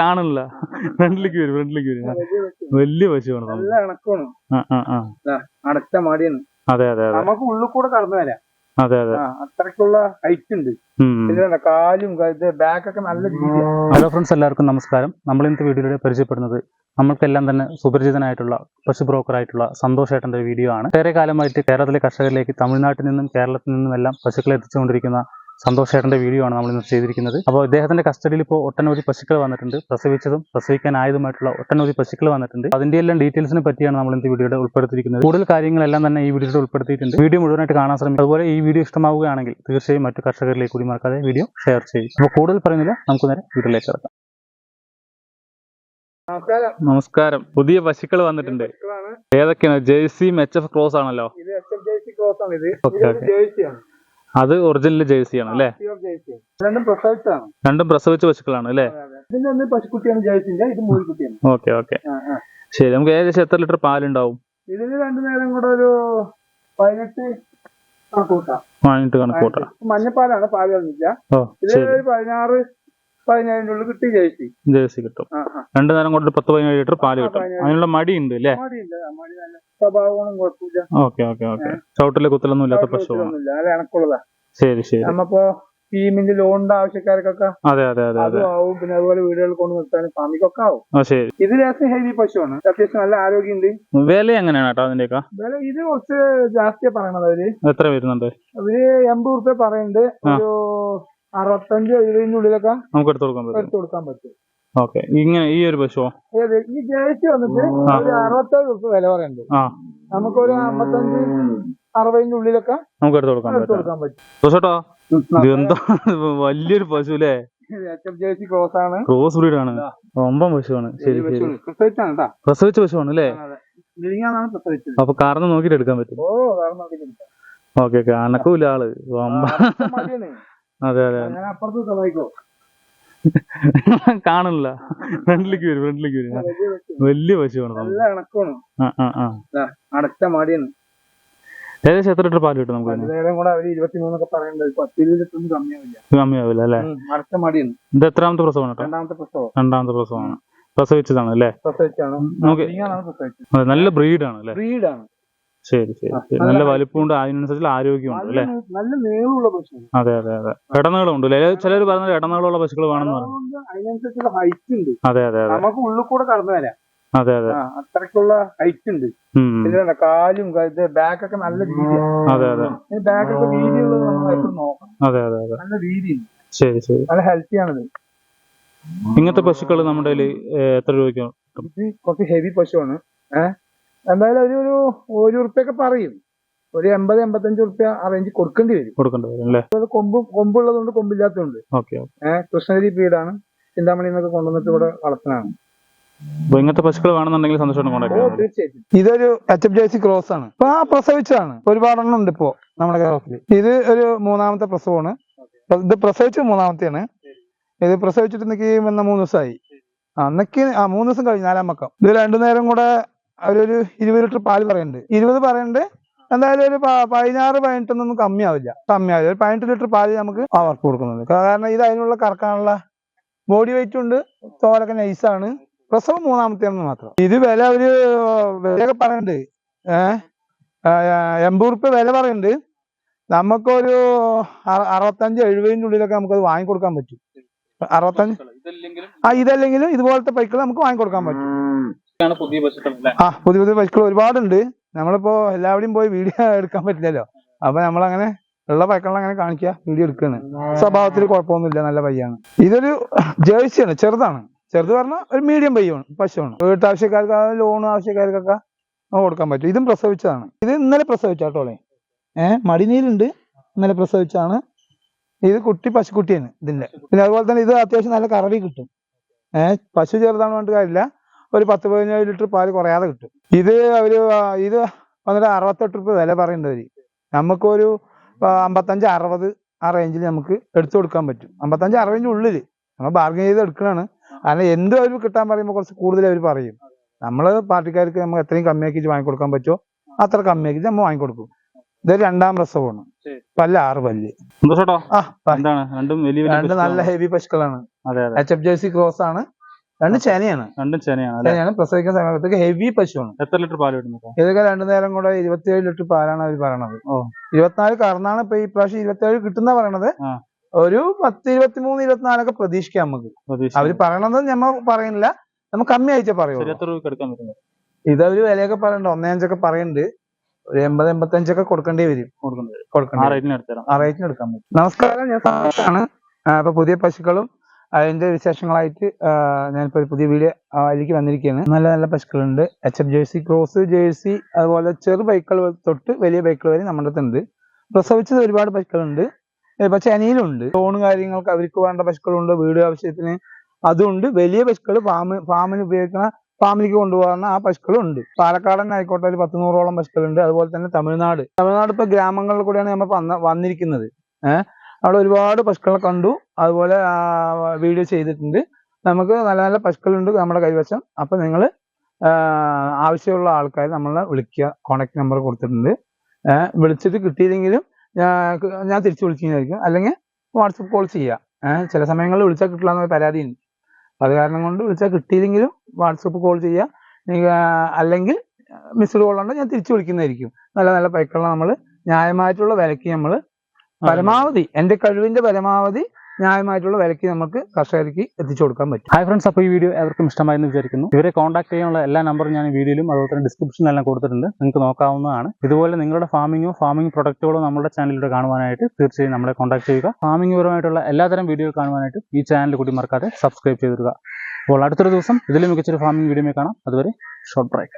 കാണില്ല ഫ്രണ്ടിലേക്ക് വരും ഫ്രണ്ടിലേക്ക് വരും. വലിയ പശുവാണ് നല്ല അടച്ച മാടിയാണ്. അതെ അതെ അതെ. നമുക്ക് ഉള്ളിൽ കൂടെ കടന്നു വരാം. അതെ അതെ. അത്രക്കുള്ള ഹൈറ്റ് ഉണ്ട്. പിന്നെ കാലും ബാക്ക് ഒക്കെ നല്ല ഹലോ ഫ്രണ്ട്സ് എല്ലാവർക്കും നമസ്കാരം. നമ്മൾ ഇന്നത്തെ വീഡിയോയിലൂടെ പരിചയപ്പെടുന്നത് നമ്മൾക്കെല്ലാം തന്നെ സുപരിചിതനായിട്ടുള്ള പശു ബ്രോക്കർ ആയിട്ടുള്ള സന്തോഷ് ഏട്ടന്റെ ഒരു വീഡിയോ ആണ്. ഏറെ കാലമായിട്ട് കേരളത്തിലെ കർഷകരിലേക്ക് തമിഴ്നാട്ടിൽ നിന്നും കേരളത്തിൽ നിന്നും എല്ലാം പശുക്കളെ എത്തിച്ചുകൊണ്ടിരിക്കുന്ന സന്തോഷ് ഏട്ടന്റെ വീഡിയോ ആണ് നമ്മൾ ഇന്ന് ചെയ്തിരിക്കുന്നത്. അപ്പോൾ ഇദ്ദേഹത്തിന്റെ കസ്റ്റഡിയിൽ ഇപ്പോൾ ഒട്ടനവധി പശുക്കൾ വന്നിട്ടുണ്ട്. പ്രസവിച്ചതും പ്രസവിക്കാനായതുമായിട്ടുള്ള ഒട്ടനവധി പശുക്കൾ വന്നിട്ടുണ്ട്. അതിന്റെ എല്ലാം ഡീറ്റെയിൽസിനെ പറ്റിയാണ് നമ്മൾ ഇന്ന് വീഡിയോയുടെ ഉൾപ്പെടുത്തിയിരിക്കുന്നത്. കൂടുതൽ കാര്യങ്ങളെല്ലാം തന്നെ ഈ വീഡിയോയിൽ ഉൾപ്പെടുത്തിയിട്ടുണ്ട്. വീഡിയോ മുഴുവനായിട്ട് കാണാൻ ശ്രമിക്കും അതുപോലെ ഈ വീഡിയോ ഇഷ്ടമാവുകയാണെങ്കിൽ തീർച്ചയായും മറ്റു കർഷകരിലേക്ക് കൂടി മറക്കാതെ വീഡിയോ ഷെയർ ചെയ്യും അപ്പോൾ കൂടുതൽ പറയുന്നില്ല നമുക്ക് നേരെ വീഡിയോയിലേക്ക് കിടക്കാം. നമസ്കാരം. പുതിയ പശുക്കൾ വന്നിട്ടുണ്ട്. ഏതൊക്കെയാണ്? ജേഴ്സിയും എച്ച് എഫ് ക്രോസ് ആണല്ലോ. ജേഴ്സി ക്രോസ് ആണ് ഇത്. ജേഴ്സിയാണ് അത് ഒറിജിനൽ ജേഴ്സി ആണ് അല്ലേ? ജേഴ്സി രണ്ടും പ്രസവിച്ചാണ് രണ്ടും പ്രസവിച്ച പശുക്കളാണ് അല്ലേ? ഇതിന്റെ ഒന്ന് പശുക്കുട്ടിയാണ് ജേഴ്സിന്റെ ഇത് ഓക്കെ ഓക്കെ. ശരി നമുക്ക് ഏകദേശം എത്ര ലിറ്റർ പാലുണ്ടാവും? ഇതിന് രണ്ടു നേരം കൂടെ ഒരു പതിനെട്ട് കണക്കൂട്ടാം. പതിനെട്ട് കണക്കൂട്ടാം. മഞ്ഞപ്പാലാണ് പാൽ കളഞ്ഞില്ല ഇത് പതിനാറ് പതിനേഴിന്റെ ഉള്ളിൽ കിട്ടി ജേഴ്സി. ജേഴ്സി കിട്ടും. രണ്ടു നേരം കൊണ്ട് പത്ത് പതിനേഴ് ലിറ്റർ പാൽ കിട്ടും. അതിനുള്ള മടി ഉണ്ട് അല്ലേ മടിയില്ല മടി നല്ല സ്വഭാവങ്ങളും കുഴപ്പമില്ല. Okay okay okay. ചവിട്ടിലെ കുത്തലൊന്നും ഇല്ലാത്ത പശുവാണ് ഇണക്കുള്ളതാ ശരി ശരി. നമ്മപ്പോ ടീമിന്റെ ലോണിന്റെ ആവശ്യക്കാർക്കൊക്കെ അതെ അതെ അതെ അതെ. ആവും പിന്നെ അതുപോലെ വീടുകളിൽ കൊണ്ട് നിർത്താനും ഫാമിക്കൊക്കെ ആവും. ശരി. ഇത് ലേശം ഹെവി പശുവാണ്. അത്യാവശ്യം നല്ല ആരോഗ്യമുണ്ട്. വില എങ്ങനെയാണ് കേട്ടോ അതിന്റെയൊക്കെ? വില ഇത് കുറച്ച് ജാസ്തിയാ പറയണത് അവർ. എത്ര വരുന്നുണ്ട്? അവർ എൺപത് റുപ്യ പറയുന്നുണ്ട്. ഒരു അറുപത്തഞ്ച് എഴുപതിനുള്ളിലൊക്കെ നമുക്ക് എടുത്തു കൊടുക്കാൻ പറ്റും. എടുത്തു കൊടുക്കാൻ പറ്റും. ഓക്കെ. ഇങ്ങനെ ഈ ഒരു പശുവോ? ഏത്? ഈ ജേഴ്സി വന്നിട്ട്. ഒരു അറുപത്തേഴ് റുപ്യ വില പറയുന്നുണ്ട് നമുക്കൊരു അമ്പത്തഞ്ച് അറുപതിന്റെ ഉള്ളിലൊക്കെ നമുക്ക് എടുത്തു കൊടുക്കാൻ എടുത്തു കൊടുക്കാൻ പറ്റും. എന്താ വലിയൊരു പശു അല്ലേ ക്രോസ് ആണ്. ക്രോസ് ബ്രീഡ് ആണ്. ഒമ്പം പശുവാണ്. ശരി ശരി. പ്രസവിച്ച പശുവാണ് അല്ലേ? അപ്പൊ കാരണം നോക്കിട്ട് എടുക്കാൻ പറ്റും. ഓ കാരണം. Okay okay. അനക്കൂല ആൾ. മടിയാണ്. അതെ അതെ അപ്പുറത്ത് കാണില്ല ഫ്രണ്ടിലേക്ക് വരും ഫ്രണ്ടിലേക്ക് വരും. വലിയ പശു. വലിയ പശുവാണ് നല്ല അടച്ച മാടിയാണ്. ഏകദേശം എത്ര ലിറ്റർ പാൽ കിട്ടും നമുക്ക് ഇതിന്? നേരം കൂടെ അവർ ഇരുപത്തിമൂന്നൊക്കെ പറയുന്നത് പത്ത് ലിറ്റർ ഒന്നും കമ്മിയാവില്ല. കമ്മിയാവില്ല അല്ലേ? അടച്ച മാടിയാണ്. ഇത് എത്രാമത്തെ പ്രസവമാണ് രണ്ടാമത്തെ പ്രസവം. രണ്ടാമത്തെ പ്രസവമാണ്. പ്രസവിച്ചതാണ് അല്ലേ? പ്രസവിച്ചാണ് നല്ല ബ്രീഡാണ് അല്ലേ? ബ്രീഡാണ് ശരി ശരി. നല്ല വലിപ്പമുണ്ട് അതിനനുസരിച്ച് ആരോഗ്യമുണ്ട് അല്ലേ? നല്ല നീളമുള്ള പശു അതെ അതെ അതെ. ഇടനീളമുണ്ട് ഉണ്ട് ചിലർ പറഞ്ഞത് ഇടനീളമുള്ള പശുക്കൾ വേണം പറഞ്ഞു അതിനനുസരിച്ചുള്ള ഹൈറ്റ് ഉണ്ട്. അതെ അതെ അതെ. നമുക്ക് ഉള്ളിൽ കൂടെ കടന്നു വരാം. അതെ അതെ. അത്രക്കുള്ള ഹൈറ്റ് ഉണ്ട്. പിന്നെ കാലും ബാക്ക് ഒക്കെ നല്ല രീതിയാണ് അതെ അതെ. ബാക്ക് ഒക്കെ വീതിയുള്ളത് നമ്മൾ എപ്പോഴും നോക്കണം. അതെ അതെ അതെ. നല്ല വീതിയുണ്ട് ശരി ശരി. നല്ല ഹെൽത്തി ആണിത്. ഇങ്ങനത്തെ പശുക്കൾ നമ്മുടെ എത്ര രൂപയ്ക്ക് കുറച്ച് ഹെവി പശുവാണ്. ഏഹ് എന്തായാലും ഒരു ഒരു ഒരു ഉറുപ്പ്യൊക്കെ പറയും. ഒരു എൺപത് എൺപത്തഞ്ച് ഉറുപ്പ്യ ആ റേഞ്ച് കൊടുക്കേണ്ടി വരും. കൊടുക്കേണ്ടി വരും അല്ലേ? അത് കൊമ്പ് കൊമ്പുള്ളതുകൊണ്ട് കൊമ്പില്ലാത്തതുണ്ട്. ഓക്കെ ഏഹ് കൃഷ്ണഗിരി പീഡാണ് ചിന്താമണി എന്നൊക്കെ കൊണ്ടുവന്നിട്ട് ഇവിടെ വളർത്തുന്നതാണ് അപ്പൊ ഇങ്ങനത്തെ പശുക്കൾ വേണമെന്നുണ്ടെങ്കിൽ സന്തോഷം കോൺടാക്ട് ചെയ്യാം തീർച്ചയായിട്ടും. ഇതൊരു എച്ച് എഫ് സി ക്രോസ് ആണ്. ഇപ്പൊ ആ പ്രസവിച്ചതാണ്. ഒരുപാടെണ്ണം ഉണ്ട് ഇപ്പോ നമ്മുടെ കേരളത്തിൽ. ഇത് ഒരു മൂന്നാമത്തെ പ്രസവമാണ്. ഇത് പ്രസവിച്ച മൂന്നാമത്തെയാണ്. ഇത് പ്രസവിച്ചിട്ട് വന്ന മൂന്ന് ദിവസമായി. അന്നക്ക് ആ മൂന്ന് ദിവസം കഴിഞ്ഞ് നാലാം പക്കം. ഇത് രണ്ടു നേരം കൂടെ അവരൊരു ഇരുപത് ലിറ്റർ പാൽ പറയുന്നുണ്ട് ഇരുപത് പറയുന്നുണ്ട് എന്തായാലും ഒരു പതിനാറ് പതിനെട്ടൊന്നും കമ്മിയാവില്ല. കമ്മിയാവില്ല. ഒരു പതിനെട്ട് ലിറ്റർ പാൽ നമുക്ക് അവർക്ക് കൊടുക്കുന്നുണ്ട്. കാരണം ഇത് അതിനുള്ള കറക്കാനുള്ള ബോഡി വെയിറ്റ് ഉണ്ട്. തോലൊക്കെ നൈസാണ് പ്രസവം മൂന്നാമത്തേന്ന് മാത്രം. ഇത് വില ഒരു വിലയൊക്കെ പറയുന്നുണ്ട് ഏഹ് എൺപത് റുപ്യ വില പറയുന്നുണ്ട് നമുക്കൊരു അറ- അറുപത്തഞ്ച് എഴുപതിന്റെ ഉള്ളിലൊക്കെ നമുക്കത് വാങ്ങിക്കൊടുക്കാൻ പറ്റും. അറുപത്തഞ്ച് ആ ഇതല്ലെങ്കിലും ഇതുപോലത്തെ പൈക്കൾ നമുക്ക് വാങ്ങിക്കൊടുക്കാൻ പറ്റും. ആ പുതിയ പുതിയ പശുക്കൾ ഒരുപാടുണ്ട്. നമ്മളിപ്പോ എല്ലാവരും പോയി വീഡിയോ എടുക്കാൻ പറ്റില്ലല്ലോ. അപ്പൊ നമ്മളങ്ങനെ ഉള്ള ബൈക്കുകൾ അങ്ങനെ കാണിക്കുക വീഡിയോ എടുക്കാണ്. സ്വഭാവത്തിൽ കുഴപ്പമൊന്നുമില്ല നല്ല പയ്യാണ്. ഇതൊരു ജേഴ്സിയാണ് ചെറുതാണ്. ചെറുത് പറഞ്ഞാൽ ഒരു മീഡിയം പയ്യാണ് പശുവാണ്. വീട്ടാവശ്യക്കാർക്ക് ലോൺ ആവശ്യക്കാർക്കൊക്കെ കൊടുക്കാൻ പറ്റും. ഇതും പ്രസവിച്ചതാണ്. ഇത് ഇന്നലെ പ്രസവിച്ചാട്ടോളെ ഏഹ് മടിനീരുണ്ട്. ഇന്നലെ പ്രസവിച്ചാണ്. ഇത് കുട്ടി പശുക്കുട്ടിയാണ് ഇതിന്റെ. പിന്നെ അതുപോലെ തന്നെ ഇത് അത്യാവശ്യം നല്ല കറവി കിട്ടും. ഏഹ് പശു ചെറുതാണ് പറഞ്ഞിട്ട് കാര്യമില്ല. ഒരു പത്ത് പതിനേഴ് ലിറ്റർ പാൽ കുറയാതെ കിട്ടും. ഇത് അവർ ഇത് വന്നിട്ട് അറുപത്തെട്ട് റുപ്യ വില പറയുന്നവര് നമുക്കൊരു അമ്പത്തഞ്ച് അറുപത് ആ റേഞ്ചിൽ നമുക്ക് എടുത്തു കൊടുക്കാൻ പറ്റും. അമ്പത്തഞ്ച് അറുപതിന്റെ ഉള്ളിൽ നമ്മൾ ബാർഗൻ ചെയ്ത് എടുക്കണാണ് കാരണം എന്തും അവർ കിട്ടാൻ പറയുമ്പോൾ കുറച്ച് കൂടുതൽ അവർ പറയും. നമ്മൾ പാർട്ടിക്കാർക്ക് നമുക്ക് എത്രയും കമ്മിയാക്കിയിട്ട് വാങ്ങിക്കൊടുക്കാൻ പറ്റുമോ? അത്ര കമ്മിയാക്കി നമ്മൾ വാങ്ങിക്കൊടുക്കും. ഇത് രണ്ടാം പ്രസവമാണ്. പല്ല ആറ് പല്ല്. രണ്ടും നല്ല ഹെവി പശുക്കളാണ് എച്ച് എഫ് ജേഴ്സി ക്രോസ് ആണ്. രണ്ട് ചെനയാണ്. രണ്ടും ചെനയാണ് അല്ലേ? ചെനയാണ്. പ്രസവിക്കുന്ന സമയത്തേക്ക് ഹെവി പശുവാണ്. എത്ര ലിറ്റർ പാൽ കിട്ടുന്നത് ഇതൊക്കെ? രണ്ടു നേരം കൂടെ ഇരുപത്തിയേഴ് ലിറ്റർ പാലാണ് അവർ പറയണത്. ഓ. ഇരുപത്തിനാല് കറന്നാണ് ഇപ്പൊ ഈ പ്രാവശ്യം ഇരുപത്തിയേഴ് കിട്ടുന്ന പറയണത്. ആ. ഒരു പത്ത് ഇരുപത്തിമൂന്ന് ഇരുപത്തിനാലൊക്കെ പ്രതീക്ഷിക്കാം നമുക്ക്. പ്രതീക്ഷ അവർ പറയണത് ഞമ്മ പറയുന്നില്ല. നമ്മ കമ്മി ആയിട്ടേ ശരി പറയുള്ളൂ എത്ര രൂപ എടുക്കാൻ പറ്റുന്നത് ഇതൊരു വിലയൊക്കെ പറയണ്ട. ഒന്നേ അഞ്ചൊക്കെ പറയുന്നുണ്ട് ഒരു എൺപത് എൺപത്തഞ്ചൊക്കെ കൊടുക്കേണ്ടി വരും. കൊടുക്കുന്നത് ആ കൊടുക്കേണ്ടി വരും. റേറ്റിന് എടുത്തരാം ആ റേറ്റിന് എടുക്കാൻ പറ്റും. നമസ്കാരം ഞാൻ സന്തോഷാണ്. അപ്പൊ പുതിയ പശുക്കളും അതിന്റെ വിശേഷങ്ങളായിട്ട് ഞാനിപ്പോ ഒരു പുതിയ വീഡിയോ അതിലേക്ക് വന്നിരിക്കുകയാണ്. നല്ല നല്ല പശുക്കളുണ്ട്. H F Jersey cross Jersey അതുപോലെ ചെറു ബൈക്കുകൾ തൊട്ട് വലിയ ബൈക്കുകൾ വരെ നമ്മുടെ അടുത്തുണ്ട് പ്രസവിച്ചത് ഒരുപാട് പശുക്കളുണ്ട്. പക്ഷെ അനിയിലുണ്ട് ലോണ് കാര്യങ്ങൾക്ക് അവർക്ക് വേണ്ട പശുക്കളുണ്ട് വീട് ആവശ്യത്തിന് അതുണ്ട്. വലിയ പശുക്കൾ ഫാമ് ഫാമിന് ഉപയോഗിക്കുന്ന ഫാമിലിക്ക് കൊണ്ടുപോകുന്ന ആ പശുക്കളും ഉണ്ട് പാലക്കാട് തന്നെ ആയിക്കോട്ടെ ഒരു പത്ത് നൂറോളം പശുക്കളുണ്ട്. അതുപോലെ തന്നെ തമിഴ്നാട്. തമിഴ്നാട് ഇപ്പൊ ഗ്രാമങ്ങളിൽ കൂടെയാണ് നമ്മൾ വന്നിരിക്കുന്നത്. ഏഹ് അവിടെ ഒരുപാട് പശുക്കളെ കണ്ടു. അതുപോലെ വീഡിയോ ചെയ്തിട്ടുണ്ട്. നമുക്ക് നല്ല നല്ല പശുക്കളുണ്ട് നമ്മുടെ കൈവശം. അപ്പൊ നിങ്ങൾ ആവശ്യമുള്ള ആൾക്കാർ നമ്മളെ വിളിക്കുക. കോണ്ടാക്ട് നമ്പർ കൊടുത്തിട്ടുണ്ട്. വിളിച്ചിട്ട് കിട്ടിയില്ലെങ്കിലും ഞാൻ തിരിച്ചു വിളിക്കുന്നതായിരിക്കും. അല്ലെങ്കിൽ വാട്സപ്പ് കോൾ ചെയ്യുക. ചില സമയങ്ങളിൽ വിളിച്ചാൽ കിട്ടില്ല എന്നൊരു പരാതിയുണ്ട്. അപ്പൊ അത് കാരണം കൊണ്ട് വിളിച്ചാൽ കിട്ടിയില്ലെങ്കിലും വാട്സപ്പ് കോൾ ചെയ്യുക. അല്ലെങ്കിൽ മിസ്ഡ് കോൾ ഉണ്ടെങ്കിൽ ഞാൻ തിരിച്ചു വിളിക്കുന്നതായിരിക്കും. നല്ല നല്ല പൈക്കുള്ള നമ്മൾ ന്യായമായിട്ടുള്ള വിലയ്ക്ക് നമ്മൾ പരമാവധി എന്റെ കഴിവിന്റെ പരമാവധി ന്യായമായിട്ടുള്ള വിലയ്ക്ക് നമുക്ക് കർഷകർക്ക് എത്തിച്ചു കൊടുക്കാൻ പറ്റും. ഹായ് ഫ്രണ്ട്സ് അപ്പോൾ ഈ വീഡിയോ എവർക്കും ഇഷ്ടമായെന്ന് വിചാരിക്കുന്നു. ഇവരെ കോൺടാക്ട് ചെയ്യാനുള്ള എല്ലാ നമ്പറും ഞാൻ വീഡിയോയിലും അതുപോലെ തന്നെ ഡിസ്ക്രിപ്ഷനിലെല്ലാം കൊടുത്തിട്ടുണ്ട്. നിങ്ങൾക്ക് നോക്കാവുന്നതാണ്. ഇതുപോലെ നിങ്ങളുടെ ഫാമിങ്ങോ ഫാമിംഗ് പ്രൊഡക്റ്റുകളോ നമ്മുടെ ചാനലിലൂടെ കാണുവാനായിട്ട് തീർച്ചയായും നമ്മളെ കോൺടാക്ട് ചെയ്യുക. ഫാമിംഗ് പരമായിട്ടുള്ള എല്ലാതരം വീഡിയോ കാണുവാനായിട്ട് ഈ ചാനൽ കൂടി മറക്കാതെ സബ്സ്ക്രൈബ് ചെയ്തിരിക്കുക അപ്പോൾ അടുത്തൊരു ദിവസം ഇതിലും മികച്ചൊരു ഫാമിംഗ് വീഡിയോ കാണാം. അതുവരെ ഷോർട്ട് ബ്രേക്ക്